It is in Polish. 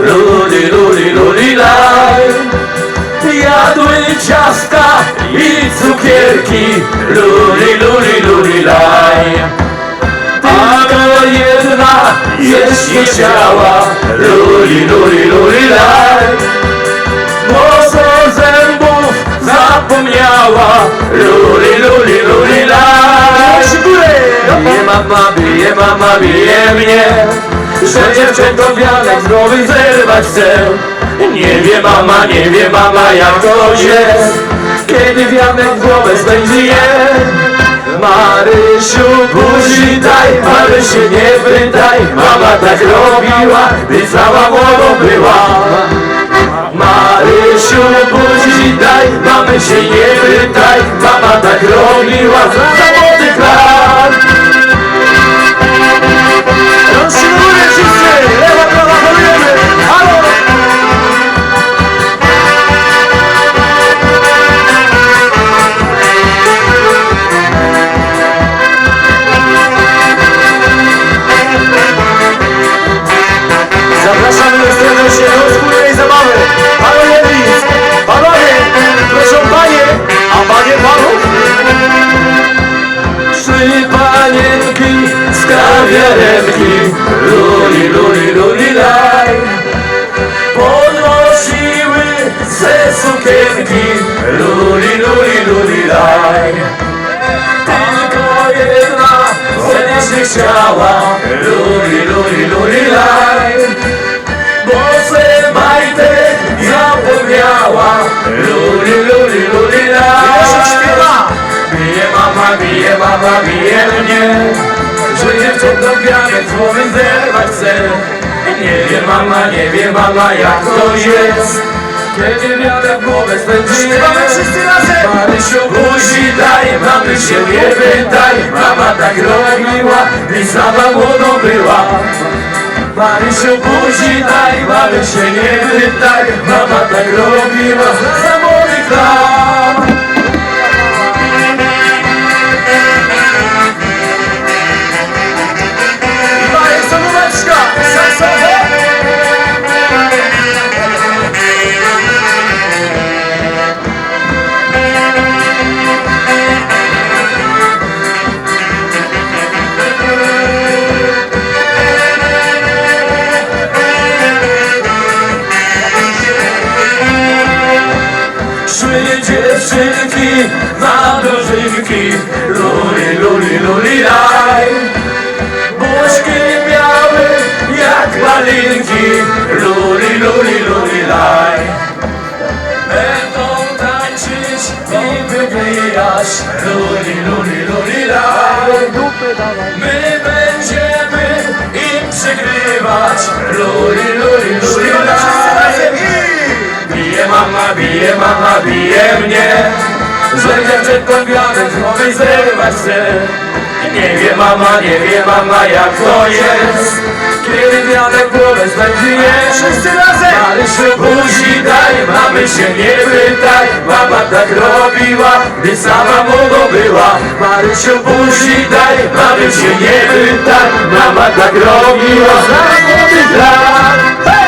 luli, luli, luli, laj. Jadły ciastka i cukierki, luli, luli, luli, laj. Tylko jedna jeść nie chciała, luli, luli, luli, laj. Mocno zębów zapomniała, luli, luli, luli, laj. Bije mama, bije mama, bije mnie Że dziewczętom wianek z głowy zerwać chcę. Nie wie mama, nie wie mama jak to jest Kiedy wianek głowę spędzi je. Marysiu, buzi daj, Marysiu nie pytaj Mama tak robiła, gdy cała młodą była. Marysiu, buzi daj, mamy się nie pytaj Mama tak robiła, chciała Luli, luli, luli, laj. Bo se majtek zapomniała. Luli, luli, luli, laj. Bije mama, bije mama, bije mnie. Że dziewczętom wianek z głowy zerwać chce. Nie wie mama, nie wie mama jak to jest Kiedy wianek w głowę spędzi Śpiewamy wszyscy razem. Marysiu buzi daj, mamy się nie pytaj Mama tak robiła, gdy sama młodą była. Marysiu buzi daj, mamy się nie pytaj Mama tak robiła, Szły dziewczynki na dożynki. Luli, luli, luli, laj Buźki miały jak malinki Luli, luli, luli, laj Będą tańczyć i wybijać Luli, luli, luli, laj My bije mnie Że dziewczętom wianek głowy zerwać chce Nie wie mama, nie wie mama jak to jest. Kiedy wianek głowę spędzi je Wszyscy razem! Marysiu buzi daj, mamy się nie pytaj. Mama tak robiła, gdy sama młodą była. Marysiu buzi daj, mamy się nie pytaj. Mama tak robiła, za młodych lat